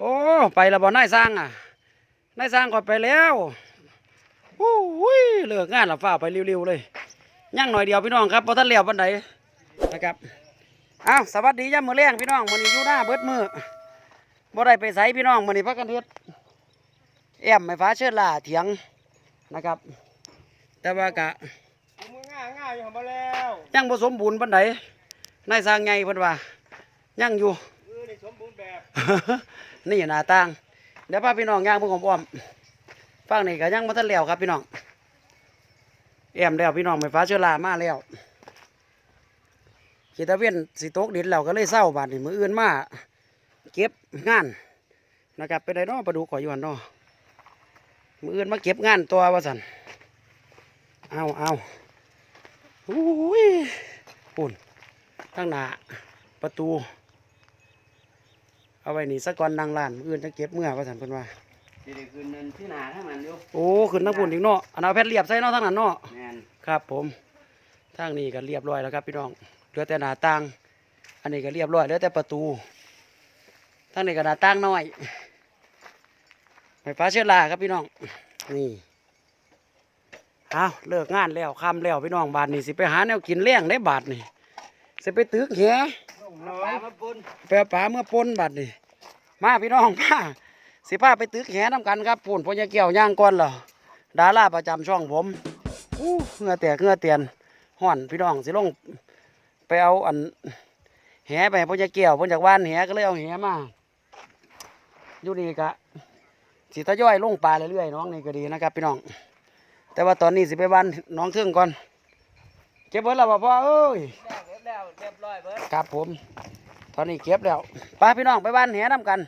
โอ้ไปแล้วบ่นายสร้างอะนายสร้างก็ไปแล้วโอ้ยเลิกงานแล้วฟ้าวไปเร็วๆเลยย่างหน่อยเดียวพี่น้องครับพอท่านเลี้ยวปันใดนะครับอ้าวสวัสดีย่ามมือแรงพี่น้องมื้อนี้อยู่หน้าเบิดมือบ่ได้ไปไสพี่น้องมื้อนี้พักกันเฮ็ดแอมไฟฟ้าเชิดล่าเถียงนะครับ แต่ว่ากะมือง่ายง่ายอยู่มาแล้วยังบ่สมบูรณ์ปานใดนายสร้างไงเพิ่นว่ายังอยู่เออในสมบูรณ์แบบ นี่หน้าต่างเดี๋ยวพาพี่น้องย่างเพิ่งอ้อมฟังนี่ก็ยังบ่ทันแล้วครับพี่น้องแอมแล้วพี่น้องไฟฟ้าเชื้อรามาแล้วขีตะเวียนสิตกดินแล้วก็เลยเศร้าบาดนี่มืออื่นมาเก็บงานนะครับไปได้นอประดูขออยู่หั่นเนาะมืออื่นมาเก็บงานตัวว่าสันเอาเอาอุ้ยปุ่นข้งหน้าประตู เอาไว้นี่สักก่อนนางล้านมื้ออื่นจะเก็บเมื่อว่าสันเพิ่นว่า สิได้คืนเงินที่หนาทั้งนั้นอยู่โอ้ขึ้นทั้งปุ่นอีกเนาะอันเอาแผ่นเรียบใส่เนาะทั้งนั้นเนาะ แม่นครับผมทางนี้ก็เรียบร้อยแล้วครับพี่น้องเหลือแต่หน้าต่าง อันนี้ก็เรียบร้อยเหลือแต่ประตูทางนี้ก็หน้าต่างน้อยไฟฟ้าเชื้อราครับพี่น้องนี่เอาเลิกงานแล้วค่ำแล้วพี่น้องบาทนี่สิไปหาแนวกินเลี้ยงได้บาทนี่สิไปตึกแห ลงน้อยมาปุ่นไปเอาปลาเมื่อปนบัดนี่มาพี่น้องมาสิพาไปตึกแหน้ำกันครับปุ่นพญาเกี่ยวย่างก้อนเหรอดาราประจำช่องผมอู้เหงื่อแตกเหงื่อเตียนห่อนพี่น้องสิลงไปเอาอันแหไปให้พญาเกี่ยวเพิ่นจากบ้านแหก็เลยเอาแหมาอยู่นี่กะสิทยอยลงปลาเรื่อยๆน้องนี่ก็ดีนะครับพี่น้อง แต่ว่าตอนนี้สิไปบ้านน้องเทิงก่อนเก็บไว้แล้วบ่พ่อเอ้ย ครับผม ตอนนี้เก็บแล้วไปพี่น้องไปบ้านแหน้ำกัน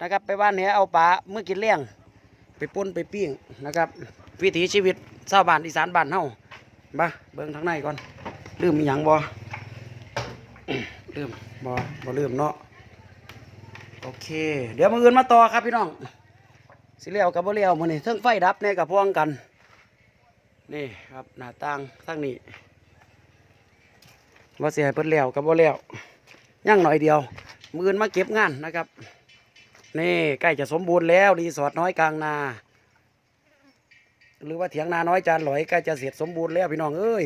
นะครับ ไปบ้านแหเอาปลาเมื่อกินเลี้ยง ไปป่นไปปิ้งนะครับ วิถีชีวิตชาวบ้านอีสานบ้านเฮามาเบิ่งทางในก่อนลืมมีหยังบ่ลืมบ่บ่ลืมเนาะโอเค เดี๋ยวมืออื่นมาต่อครับพี่น้องสิเลี้ยวกับบ่เลี้ยวมื้อนี้เทิงไฟดับแน่กับพวงกัน นี่ครับหน้าต่างทางนี้ ว่าเสียเพิ่นแล้วกับบ่แล้วย่างหน่อยเดียว มือนมาเก็บงานนะครับ นี่ใกล้จะสมบูรณ์แล้วรีสอร์ทน้อยกลางนา หรือว่าเถียงนาน้อยจานหลอยใกล้จะเสร็จสมบูรณ์แล้วพี่น้องเอ้ย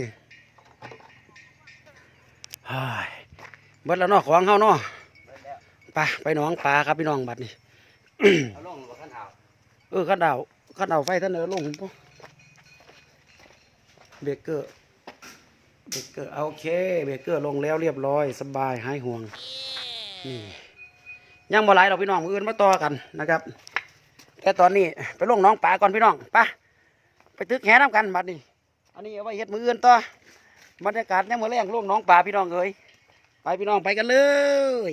เฮ้ยเบิดแล้วนาะของเฮานาะเบิดแล้วไปไปหนองปลาครับพี่น้องบัดนี้เอาลงบ่คันเออขันดาวขันดาวไฟท่านเออลงปุ๊เบรกเกอร์ เบรกเกอร์โอเคเบรกเกอร์ลงแล้วเรียบร้อย สบายหายห่วงนี่ยังบ่ไหลเราพี่น้องมืออื่นมาต่อกันนะครับแต่ตอนนี้ไปลงน้องป่าก่อนพี่น้องไปไปตึกแห่น้ำกันบัดนี้อันนี้เอาไว้เฮ็ดมืออื่นต่อบรรยากาศยังมือแรงลงน้องป่าพี่น้องเอ้ยไปพี่น้องไปกันเลย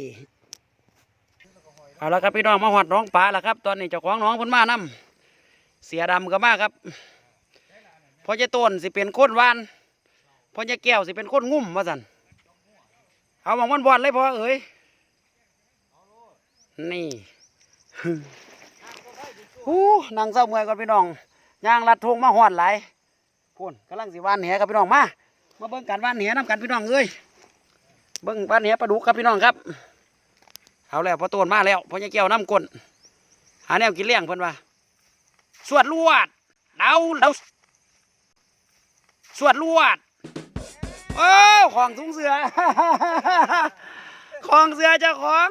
เอาละครับพี่น้องมาหอดน้องป่าแล้วครับ ตอนนี้เจ้าของน้องพิ่นมานํเสียดำก็มาครับพอจะต้นสิเป็นโคนหวาน พอจะแก้วสิเป็นคนงุ่มว่าสันเอามองมันบอดเลยพอเอ้ยนี่หูนั่งเศร้าเมื่อยก่อนพี่น้องย่างลัดทงมาหอดหลายพูนกำลังสิวานเหกับพี่น้องมามาเบิ่งการวานเหวน้ำกันพี่น้องเอ้ยเบิ่งวานเหปลาดุกครับพี่น้องครับเอาแล้วพอโตนมาแล้วพอจะเกี่ยวน้ำก้นหาแนวกินเลี้ยงเพิ่นว่าสวดลวดเดาเดาสวดลวด โอ้ของถุงเสือ ของเสือเจ้าของ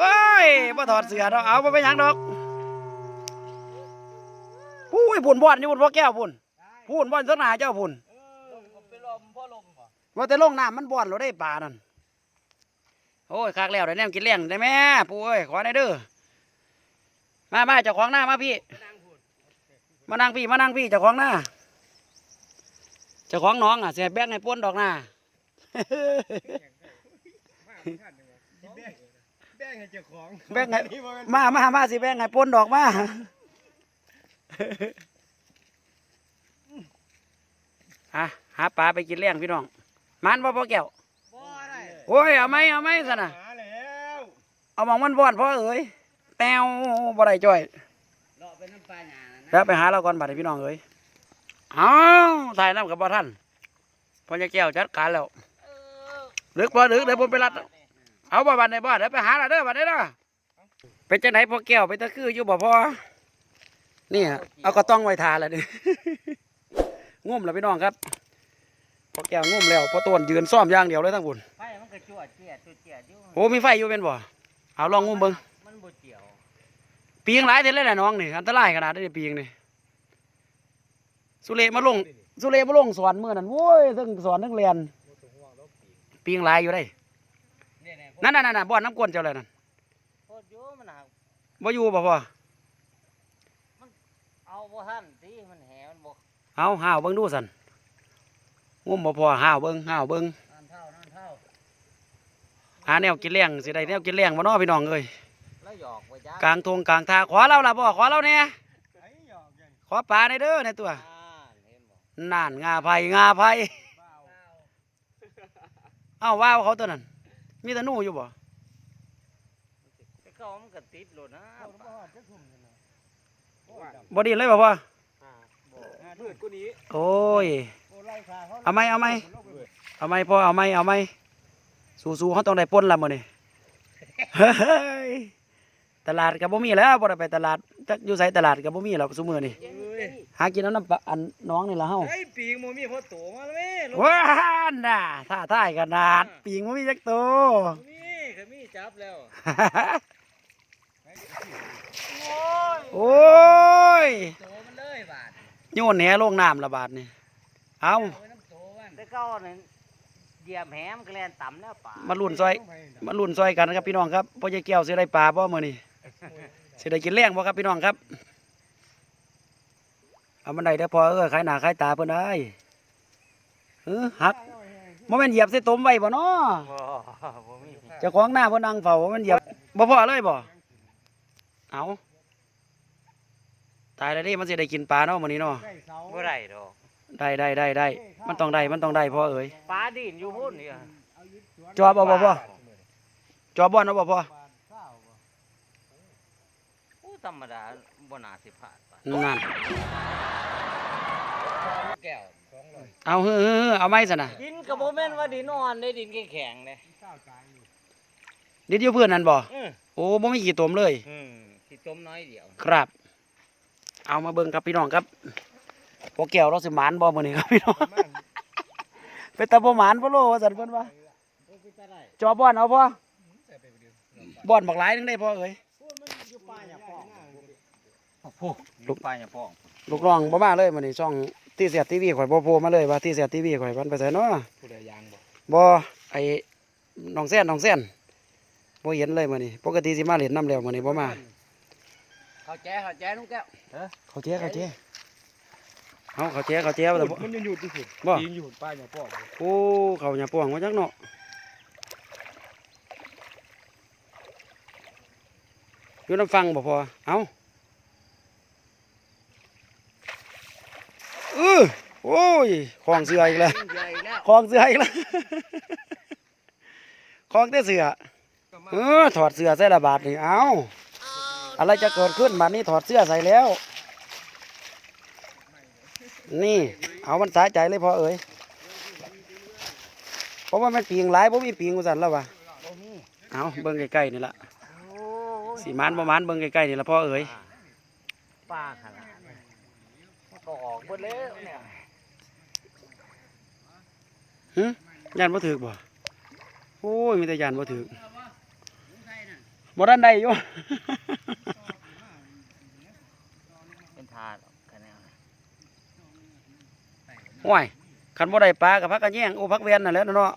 ว้ายบ่ถอดเสือดอกเอาบ่เป็นหยังดอกปุ้ยพุ่นบ่อนอยู่พุ่นพ่อแก้วพุ่นพุ่นบ่อนต้นหนาเจ้าพุ่นเออผมไปลมพ่อลมบ่ว่าแต่ลงน้ำมันบ่อนเราได้ปลานั่นโอ้ยคากแล้วได้แนมกินเลี้ยงได้แม่ปู่เอ้ยขอได้เด้อมามาเจ้าของหน้ามาพี่ มานั่งพี่มานั่งพี่เจ้าของหน้า เจ้าของน้องอะเสียแบงให้ป้นดอกหน้าแบ่งให้เจ้าของแบ่งให้นี่บ่แม่นมามามาสิแบงให้ป้นดอกมาอะหาปลาไปกินเลี้ยงพี่น้อง มันบ่พ่อแก้วบ่ได้โอ้ยเอาไหมเอาไหมสนะหาแล้วเอามองมันบ่อนพ่อเอ๋ยแต้วบ่ได้จ้อยเลาะไปน้ำปลาหยานะแล้วไปหาเราก่อนบัดนี้พี่น้องเอ้ย อ้าวถ่ายน้ำกับบ่ท่านพ่อจะแก้วจัดการแล้วเออดึกบ่ดึกเดี๋ยวผมไปรัด เอาบ่บัดในบ่เดี๋ยวไปหาเราเด้อบัดนี้เด้อเป็นจังไหนพ่อแก้วไปตะคืออยู่บ่พ่อนี่อะเอากระต้องไว้ทาแล้วนี่งุ่มแล้วพี่น้องครับพ่อแก้วงุ่มแล้วพ่อต้นยืนซ่อมอย่างเดียวเลยทั้งบุญไฟมันก็จั่วเจียดจั่วเจียดอยู่โอ้มีไฟอยู่เป็นบ่เอาลองงุ่มเบิ่งมันบ่เจียวปีงหลายเท่าเลยแหละน้องนี่อันตรายขนาดนี้ปีงนี่ สุเลมาลง สุเลมาลงสอนมื้อนั้นโว้ยทั้งสอนทั้งเรียนปีงหลายอยู่ได้เนี่ยเนี่ยนั่นนั่นนั่นบ่อนน้ำกวนเจ้าเลยนั่นโคตรอยู่มันหักบ่อยู่บ่พ่อเอาบ่ทันติมันแหมันบ่เอาห้าวเบิ่งดูสันงุ่มบ่พอห้าวเบิ่งห้าวเบิ่งนั่นเท่านั่นเท่าหาแนวกินเลี้ยงสิได้แนวกินเลี้ยงบ่เนาะพี่น้องเอ้ยแล้วหยอกไว้จ้ากลางทงกลางทาขอเราล่ะบ่ขอเราเนี่ยไอ้หยอกยังขอปลาในอยเด้อในตัว อ่าเห็นบ่นั่นงาไผ่งาไผ่เบ้าเอ้าว้าวเขาตัวนั้น มีแต่หนูอยู่บ่แต่เขามันก็ติดโลดนะบ่ดีเลยบ่พ่ออ่าบ่มืดกว่านี้โอ้ยโอ้ไล่ขาเขาเอาไหมเอาไหมเอาไหมพ่อเอาไหมเอาไหมสู้ๆเขาต้องได้ปล้นละมื้อนี้เฮ้ยตลาดก็บ่มีแล้วบ่ได้ไปตลาดจักอยู่ไสตลาดก็บ่มีแล้วซุมื้อนี้ เอ้ยหากินเอาน้ำปลาอันน้องนี่ล่ะเฮาไอ้ปีกบ่มีพอโตมาเลยลงว้านน่ะท่าท่ายขนาด ปีงมันมีจักตัวมีเคยมีจับแล้วโอ้ยโตมันเลยบาดโยนแหลงน้ำละบาทนี่เอาไว้น้ำโตมันแต่เก่านั่นเหยียบแหมนก็แล่นต่ำแล้วป่ามาลุ่นซอยมาลุ่นซอยกันนะครับพี่น้องครับพ่อใหญ่แก้วสิได้ปลาบ่มื้อนี้สิได้กินแรงบ่ครับพี่น้องครับ เอามันได้เด้อพอเออขายหน้าขายตาเพิ่นได้เออหักบ่แม่นเหยียบใส่ตมไว้บ่เนาะบ่บ่มีเจ้าของหน้าเพิ่นนั่งเฝ้าบ่แม่นเหยียบบ่พอเลยบ่เอาตายแล้วดิมันสิได้กินปลาเนาะมื้อนี้เนาะบ่ได้ดอกได้ได้ได้ได้มันต้องได้มันต้องได้พ่อเอ๋ยปลาดินอยู่พุ่นนี่อะจอบเอาบ่พ่อจอบบ่อนเอาบ่พ่ออู้ธรรมดาบ่น่าสิพลาดปะ นั่นแก้วเอาเฮ้อเฮ้อเฮ้อเอาไม้ซะนะดินก็บ่แม่นว่าดินอ่อนได้ดินแข็งๆเด้ดิดอยู่เพื่อนนั่นบ่อือโอ้บ่มีขี้ตมเลยอืมสิต้มน้อยเดียว ครับ เอามาเบิ่งครับพี่น้องครับพวกแก้วเราสิหมานบ่มื้อนี้ครับพี่น้องเป็นตาบ่หมานบ่โลว่าซั่นเพิ่นว่าโอ้คือตาได้จอบบ่อนเอาพ่อบ่อนบักหลายนึงได้พ่อเอ๋ยอยู่ป่าอย่าป้อง โอ้โหลูกป่าอย่าป้องลูกน้องบ่มาเลยมื้อนี้ช่องที่เสียทีวีข่อยบ่โผล่มาเลยว่าที่เสียทีวีข่อยมันไปไสเนาะผู้ใดยางบ่บ่ไอ้น้องแซนน้องแซนบ่เห็นเลยมื้อนี้ปกติสิมาเล่นน้ำแล้วมื้อนี้บ่มาเข้าแจ้เข้าแจ้ลุงแก้วเขาเจ๊เขาเจ๊เอาเขาเจ๊เขาเจ๊ว่าแต่บ่มันยังอยู่ที่สุดบ่ยิงอยู่ป่าอย่าป้องโอ้เขาอย่าป่วงมาจักเนาะอยู่น้ำฟังบ่พอเอาเออ โอ้ยของเสืออีกแล้วใหญ่แล้วของเสืออีกแล้วของแต่เสือเออถอดเสือใส่ละบาทนี่เอาอะไรจะเกิดขึ้นบาดนี้ถอดเสื้อใส่แล้ว นี่ เอามันสาใจเลยพอเอ๋ยเพราะว่ามันปีงหลายบ่มีปีงกูสั่นแล้ววะบ่มีเอาเบิ่งใกล้ๆนี่ละโอ้ยสีมันประมาณเบิ่งใกล้ๆนี่ละพ่อเอ๋ยป่าขนาดนี้มันก็ออกหมดแล้วเนี่ย หึยันบ่ถึกบ่โอ้ยมีแต่ยันบ่ถึกบ่ทันได้อยู่เป็นทาดกันแนวโอ้ยคันบ่ได้ปลากับพักกันแย่งโอ้พักเวียนนั่นแหละเนาะ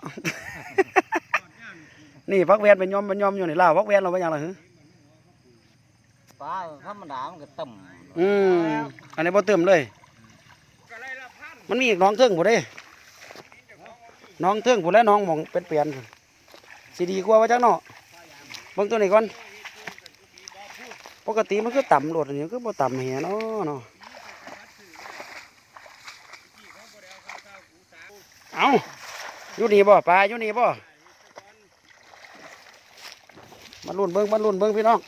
นี่พักเวียนเป็นยอมเป็นยอมอยู่นี่ล่าวพักเวียนเราเป็นหยังล่ะหึปลาธรรมดามันก็ต่ำอืมอันนี้บ่เติมเลย มันมีอีกน้องเทิงบ่เด้ น้องเทิงผู้และน้องหมองเป็นเปลี่ยนพุ่นสิดีกว่าว่าจักเนาะเบิ่งตัวนี้ก่อนปกติมันคือต่ำโลดอันนี้คือบ่ต่ำแหเนาะเนาะเอาอยู่นี่บ่ปลาอยู่นี่บ่มาลุ้นเบิ่งมาลุ้นเบิ่งพี่น้อง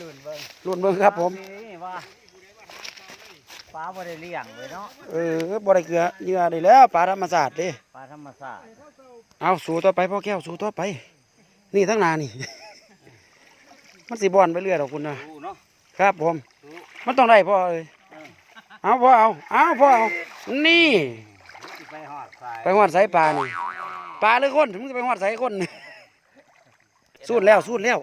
ลุ่นเบิ่งลุ้นเบิ่งครับผมนี่ว่าปลาบ่ได้เลี้ยงเลยเนาะเออบ่ได้เกลือเหยื่อได้แล้วปลาธรรมชาติเด้ปลา ธรรมชาติเอาสู่ต่อไปพ่อแก้วสู่ต่อไป นี่ทั้งนานี่มมันสิบอนไปเรื่อยดอกคุณนะรู้เนาะครับผมรู้มันต้องได้พ่อเอ้ยเอาพ่อเอาเอาพ่อเอานี่สิไปหอดสายไปหอดสายปลานี่ปลาหรือคนมึงจะไปหอดสายคนนี่สูดแล้วสูดแล้ว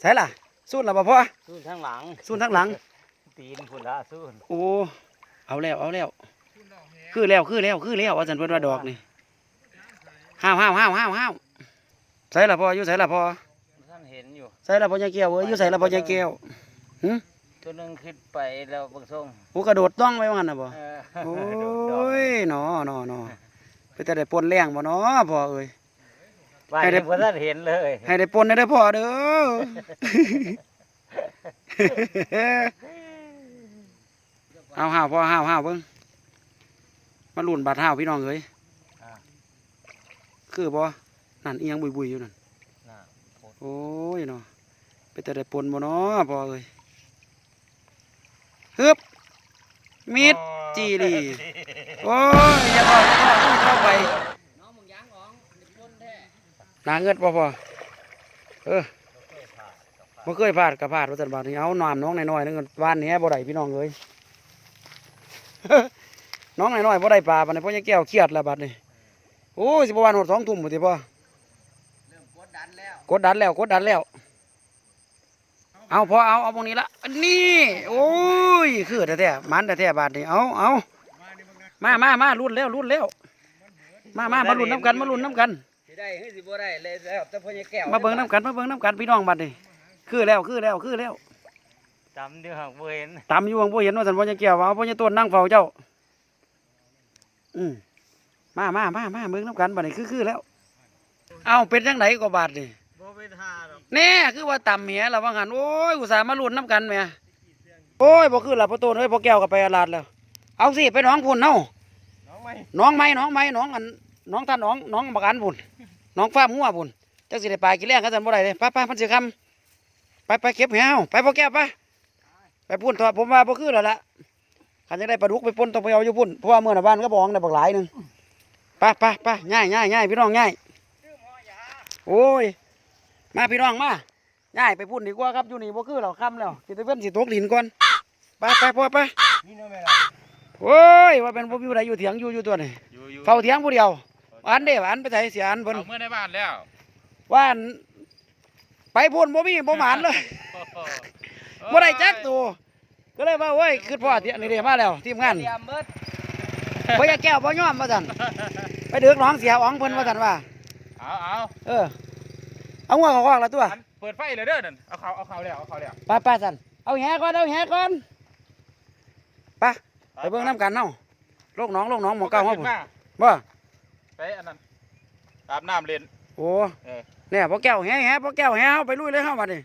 ใส่ล่ะสูดแล้วบ่พ่อสู้ทางหลังสูดทั้งหลังตีนพุ่นละสู้โอ้เอาแล้วเอาแล้วคือแล้วคือแล้วคือแล้วว่าสันเพิ่นว่าดอกนี่ ห้าวห้าวห้าวห้าวห้าวใส่ละพออยู่ใส่ละพอท่านเห็นอยู่ ใส่ละพอยายแก้วเอ้ยอยู่ใส่ละพอยายแก้วหึตัวหนึงขึ้นไปแล้วเบางส่งโอ้กระโดดต้องไว้ว่างั้นน่ะบ่เออโอ้โดดดอกยหนอหนอหนอไปแต่ได้ปนแรงบ่เนาะพ่อเอ้ยว่าให้ได้ยังบ่ท่านเห็นเลย ให้ได้ปนได้เด้อพ่อเด้อเอาห้าวพ่อห้าวห้าวเบิ่งมาลุ่นบาดห้าวพี่น้องเอ้ยอ่า คือบ่นั่นเอียงบุยบุยๆอยู่นั่นน่ะโอ้ยเนาะไปแต่ได้ปนบ่เนาะพ่อเอ้ยฮึบมิดจีดีโอ้ยอย่าบอกอย่าบอกเข้าไปหนาเงิดบ่พ่อเออบ่เคยพลาดก็พลาดว่าแต่บาดนี้เอาน้ำน้องน้อยๆนึงก่อนวานแหบ่ได้พี่น้องเอ้ยน้องน้อยๆบ่ได้ปลาบัดนี้พ่อยังแก้วเครียดแล้วบัดนี้ โอ้ยสิบ่วานหมดสองทุ่มบ่ติพ่อกดดันแล้วกดดันแล้วกดดันแล้ว เอาพอเอาเอาตรงนี้ละอันนี่โอ้ยคือแท้ๆมันแท้ๆบาทนี่เอาเอามามามารุ่นแล้วรุ่นแล้วมามามารุ่นน้ำกันมารุ่นน้ำกันสิได้หรือสิบ่ได้เลยแล้วแต่พ่อใหญ่แก้วมาเบิ่งน้ำกันมาเบิ่งน้ำกันพี่น้องบัดนี่คือแล้วคือแล้วคือแล้วจำเดือหักบ่เห็นตามอยู่วงพ่เห็นว่าสันพ่อจะเกี่ยวเอาพ่อจะต้นนั่งเฝ้าเจ้า อืม มามามามาเบิ่งน้ำกันบัดนี่คือคือแล้ว เอาเป็นจังไหนก็บาทนี่บ่ไปทาหรอกแน่คือว่าต่ำเหียละว่างันโอ้ยอุตส่าห์มาลุ้นน้ำกันแหม่โอ้ยบ่คือละพ่อโตนเอ้ยพ่อแก้วก็ไปอาลาดแล้ว เอาสิไปหน้องพุ่นเนาน้องไหมหน้องไม้หน้องไม้หน้องอันหน้องท่านหน้องหน้องบักอันพุ่นหน้องฟ้าร์มงัวพุ่นจักสิได้ปลากินแรงกันซั่นบ่ได้เด้ไปไปมันสิคำไปไปเก็บเหี่ยวไปพ่อแก้วไปไปพุ่นตัวผมว่าบ่คือแล้วล่ะคันจะได้ปลาดุกไปป่นต้องไปเอาอยู่พุ่นเพราะว่ามื้อน่ะบ้านก็บอกได้บักหลายหนึงไปไปไปง่ายง่ายง่ายพี่น้องง่ายโอ้ย มาพี่น้องมาง่ายไปพุ่นดีกว่าครับอยู่นี่บ่คือเราค่ำแล้วสิตะเว้นสิตกดินก่อนไปไปพ่อไปนี่เนาะแม่ล่ะโอ้ยว่าเป็นบ่มีผู้ใดอยู่เถียงอยู่อยู่ตัวนี่อยู่อยู่เฝ้าเถียงผู้เดียวอันเด้ออันไปไสเสียอันเพิ่นเอาเมื่อในบ้านแล้วว่าอันไปพุ่นบ่มีบ่หมานเลยบ่ได้จักตัวก็เลยว่าโอ้ยคือพ่อเถียงนี่เด้มาแล้วทีมงานเตรียมเบิดบ่อยากแก้วบ่ยอมว่าซั่นไปเดือกน้องเสียอ๋องเพิ่นว่าซั่นว่า เอาเอาเออ เอางัวเขาคอกละตัว อันเปิดไฟเลยเด้อนั่นเอาเขาเอาเขาแล้วเอาเขาแล้วไปไปซั่นเอาแหก่อน เอาแหก่อนไปไปเบิ่งน้ำกันเนาะโลกน้องโลกน้องหมองเก่าเฮาขึ้พุ่นนมาบ่ไปอันนั้นอาบน้ำเล่น โอ้เออ เนี่ยพอแก้วแฮะแฮะพอแก้วแฮะเอาไปลุยเลยเข้ามาดิ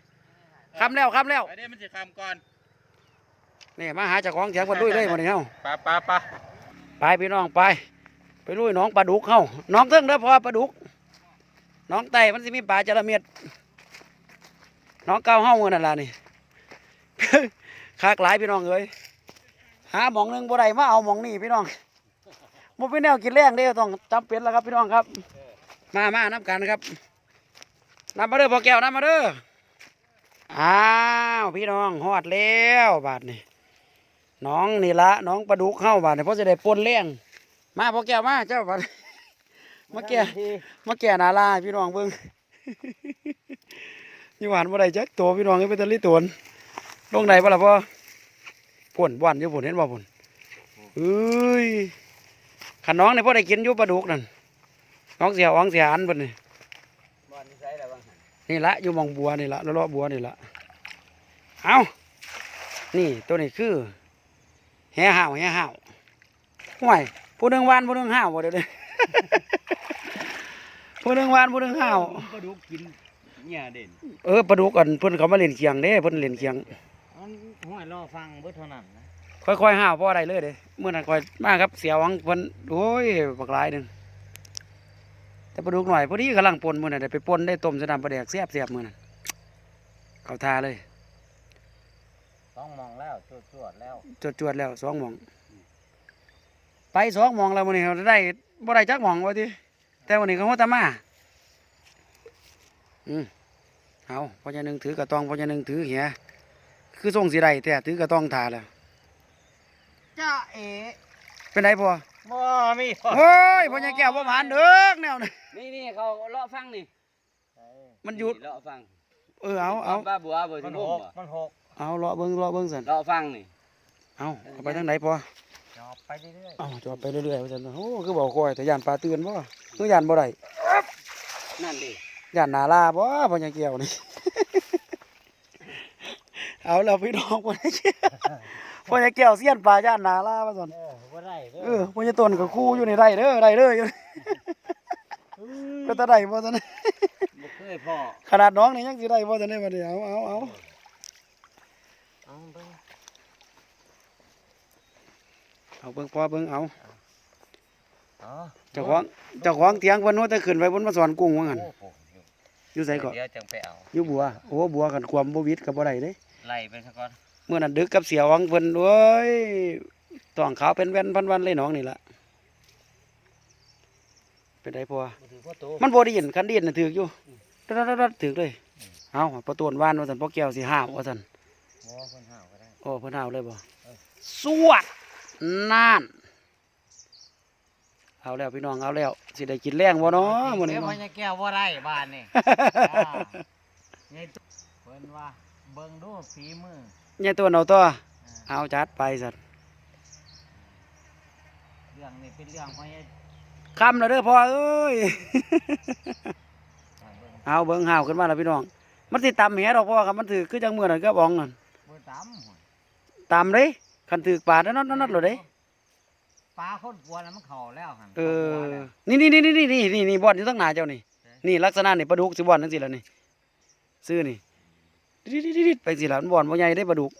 คำแล้วคำแล้วไปได้มันจะคำก่อนนี่มาหาเจ้าของเสียงคนลุยเลยมาดิเฮาปะปะปะ ไปพี่น้องไป ไปลุยน้องปลาดุกเฮาน้องเทิงเด้อพอปลาดุก น้องไตมันสิมีปลาจระเม็ดน้องเก้าเฮาเงินนั่นล่ะนี่คากหลายพี่น้องเอ้ยหาหมองหนึงบ่ได้มาเอาหมองนี่พี่น้องบ่เป็นแนวกินแรงเด้ต้องจำเป็นแล้วครับพี่น้องครับ มามาน้ำกันครับน้ำมาเด้อพอแก้วน้ำมาเด้ออ้าวพี่น้องฮอดแล้วบาดนี่ น้องนี่ละน้องปลาดุกเข้าบาดนี่เพราะจะได้ปนเลี้ยงมาพอแก้วมาเจ้าบาดมาแก่มาแก่นาลาให้พี่น้องเบิ่งอยู่หวานบ่ได้จักตัวพี่น้องให้เป็นตะลิตวนลงไหนบ่ล่ะพ่อป่นบ่อนอยู่ป่นเห็นบ่ป่นเอ้ยขันน้องนี่พ่อได้กินอยู่ปลาดุกนั่นน้องเสียอ๋องเสียอันเพิ่นนี่บ่อนนิสัยแล้วบ้างหั่นนี่ละอยู่หมองบัวนี่ละเลาะๆบัวนี่ละเอานี่ตัวนี้คือ แห่ห่าวแห่ห่าวห่วยผู้หนึ่งวานผู้หนึ่งห่าวบ่เดี๋ยวนี้ ผู้หนึ่งวานผู้หนึ่งห่าวปลาดุกกินเนี่ยเด่นเออปลาดุกกันเพิ่นเขามาเล่นเคียงเด้เพิ่นเล่นเคียง มันห้อยรอฟังเบิดเท่านั้นนะค่อยๆห่าวพอได้เลยเด้เมื่อนั้นค่อยมาครับเสียหวังเพิ่นโอ้ยบักหลายหนึงแต่ปลาดุกหน่อยพอดีกำลังปนมื้อนั้นได้ไปปนได้ต้มสะดำปลาแดกแซ่บๆมื้อนั้นเข้าทาเลย ต้องมองแล้วจวดๆแล้วจวดจวดๆแล้วสองหมอง ไปสองหมองแล้ววันนี้เราได้บ่ได้จักหมองว่าทีแต่วันนี้เขาหัวตามาอืมหเอาพ่อใหญ่หนึ่งถือกระตองพ่อใหญ่หนึ่งถือเหียคือส่งสีไรแต่ถือกระตองถาแล้วจ้าเอ๋เป็นไรพ่อบ่มีพ่อโอ้ยพ่อใหญ่แก้วพ่อหมานเด้อแนวนี่นี่นี่เขาเลาะฟังนี่มันหยุดเลาะฟังเออเอาเอาบ้าบัวเบอร์มัสินบหหกกมันหก เอาเลาะเบิ้งเลาะเบิ้งสันเลาะฟังนี่เอาเอาไปทางไหนพ่อจอบไปเรื่อยเอาจอดไปเรื่อยๆว่าสันโอ้คือบอกคอยแต่ยานปลาเตือนบ่คือยานบ่ได้นั่นดิยานนาลาบ่พ่อใหญ่แก้วนี่เอาแล้วพี่น้องพ่อใหญ่แก้วพ่อใหญ่แก้วเสี้ยนปลาย่านนาลาว่าสันๆเออบ่ได้เด้เออพ่อใหญ่ต้นกับคู่อยู่ในไร่เด้อไร่เด้ออยู่ก็ตะได้บ่ซั่นบ่เคยพ่อขนาดน้องนี่ยังสิได้บ่ซั่นได้บัดนี้เอาเอาเอาเอาเบิ่ง เอาเบิ่งพอเบิ่งเอาอ๋อเจ้าของเจ้าของเถียงเพิ่นว่าแต่ขึ้นไปบนมาสอนกุ้งว่างั้นโอ้โหอยู่ไสก็เดี๋ยวจังไปเอาอยู่บัวโอ้บัวกันความบ่วิดก็บ่ได้เด้ไล่ไปซะก่อนเมื่อนั้นดึกกับเสียวังเพิ่นโอ้ยต้องขาวเป็นแว่นพันวันเลยน้องนี่ล่ะเป็นไดพอบ่ถือพ่อโตมันบ่ได้ยินคันได้ยินน่ะถือกอยู่ดัดๆๆถือกเลยเอาประตูนว่านว่าซั่นพ่อแก้วสิห้าวว่าซั่นบ่เพิ่นห้าวก็ได้โอ้เพิ่นห้าวเลยบ่สวด นั่นเอาแล้วพี่น้องเอาแล้วสิได้กินแรงบ่เนาะมื้อนี้เดี๋ยวเนาะมันจะแก้วบ่ได้บ้านนี่อ่านี่เพิ่นว่าเบิ่งดูฝีมือเนี่ยตัวเอาตัวอ่าเอาจัดไปสัตว์เรื่องนี้เป็นเรื่องของไอ้คำแล้วเด้อพ่อเอ้ยอ่าเบิ่งเอาเบิ่งห่าวขึ้นมาแล้วพี่น้องมันสิตำแหดอกพ่อครับมันถือคือจังมื้อนั้นก็บ้องนั่นบ่ตำหั่นตำเด้ คันถือปาดนั่นนั่นนั่นเลยเด้ปลาคนกลัวแล้วมันเข้าแล้วหั่นเออข้าหัวแล้วนี่นี่นี่นี่นี่นี่นี่บ่อนอยู่ตั้งหน้าเจ้านี่ นี่ลักษณะนี่ปลาดุกสิบ่อนจังซี่ล่ะนี่ ซื้อนี่ดิดๆๆๆไปสิล่ะมันบ่อนบ่ใหญ่ได้ปลาดุก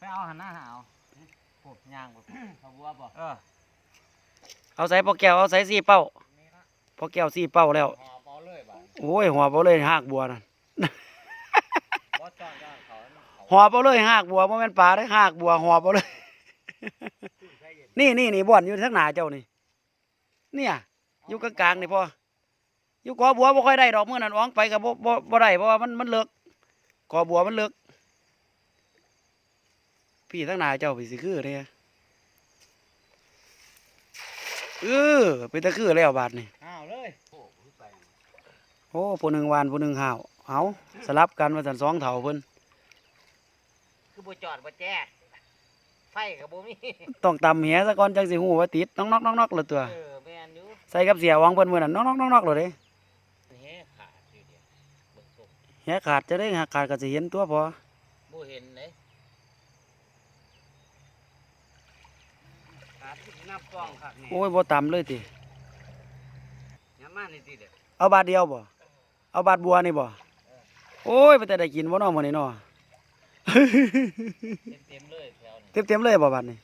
ไปเอาหันหน้าหาเอาปวดยางปวดเขาบัวบ่เออเอาใส่พ่อแก้วเอาใส่สี่เป้าพ่อแก้วสี่เป้าแล้วหอบเอาเลยบ่โอ้ยหัวบ่เลยหากบัวนั่นบ่จ้อนจ้อนเขาเขาหอบเอาเลยหากบัวบ่แม่นปลาเด้อหากบัวหอบเอาเลย นี่นี่นี่บ่อนอยู่ทางหน้าเจ้านี่ เนี่ยอยู่กลางๆนี่พ่ออยู่กอบัวบ่ค่อยได้ดอกมื้อนั้นอ้องไปก็บ่บ่บ่ได้เพราะว่ามันมันเลิกกอบัวมันเลิกพี่ทางหน้าเจ้าพี่สิคือเด้เออเป็นตะคือแล้วบาดนี่อ้าวเลยโอ้ผู้หนึงหวานผู้หนึงหาวเอาสลับกันว่าซั่นสองเฒ่าเพิ่นคือบ่จอดบ่แจ้ ไฟก็บ่มีต้องตำแหซะก่อนจังสิฮู้ว่าติดน้องๆๆๆละตัว เออแม่นอยู่ใส่กับเสียหวังเพิ่นมื้อนั้นน้องๆๆๆเลยเด้เฮ้ขาดอยู่เดียวเบิ่งส่งแหขาดจะได้หาขาดก็สิเห็นตัวพอบ่เห็นเลยขาดที่นับกล้องคักนี่โอ้ยบ่ตำเลยติยามมานี่ติเด้อเอาบาทเดียวบ่เอาบาทบัวนี่บ่โอ้ยไปแต่ได้กินบ่เนาะมื้อนี้เนาะเต็มๆเลย แถวนี้เต็มๆเลยบ่บาดนี้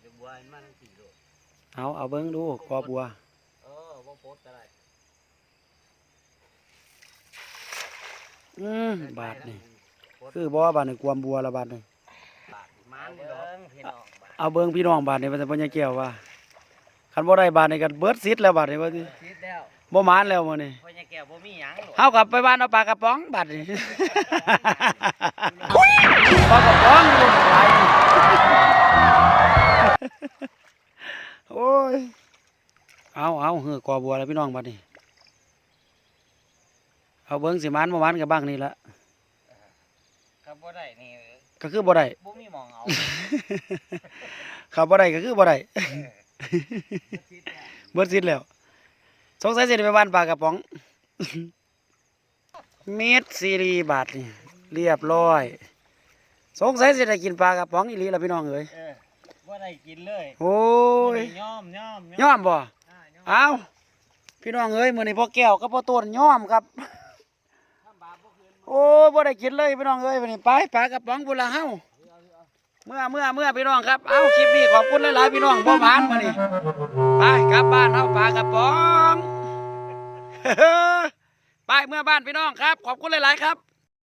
เดี๋ยวบัวให้มาทั้งสี่โลเอาเอาเบิ่งดูกอบัว เออบ่โพสก็ได้อืมบาทนี่คือบ่บาทนี่กวมบัวละบาทนี่บาทมานเบิ่นี่ดอกงพี่น้องบ้านเอาเบิ่งพี่น้องบาทนี่ว่าจะบ่ยายแก้วว่าคันบ่ได้บาทนี่ก็เบิดสิทธิ์แล้วบาทนี่ว่าสิคิดแล้วบ่หมานแล้วมื้อนี้พ่อใหญ่แก้วบ่มีหยังหรอกเฮากลับไปบ้านเอาปลากระป๋องบาทนี่ ปลากระป๋องอยู่หลายนี่โอ้ย เอาเอาเหือกอบัวแล้วพี่น้องบัดนี้ เอาเบิ้งสิมันบ่มันกับบ้างนี่ละก็บ่ได้นี่ก็คือบ่ได้บ่มีหมองเอาขับบ่ได้ก็คือบ่ได้เบิดสิทธิ์แล้วสงสัยสิได้ไปบ้านปลากระป๋องเม็ดซีรีบาทนี่เรียบร้อย สงสัยสิได้กินปลากระป๋องอีหลีล่ะพี่น้องเอ้ยเออบ่ได้กินเลยโอ้ยบ่ได้ย่อมย่อมย่อมบ่อ่าย่อมเอาพี่น้องเอ้ยมื้อนี้พ่อแก้วกับพ่อต้นย่อมครับถ้าบาปบ่คืนโอ้ยบ่ได้กินเลยพี่น้องเอ้ยวันนี้ไปปลากระป๋องพุ่นละเฮาเมื่อเมื่อเมื่อพี่น้องครับ เอาคลิปนี้ขอบคุณหลายๆพี่น้องบ่หมานมื้อนี้ไปกลับบ้านเฮาปลากระป๋อง ไปเมื่อบ้านพี่น้องครับ ขอบคุณหลายๆครับ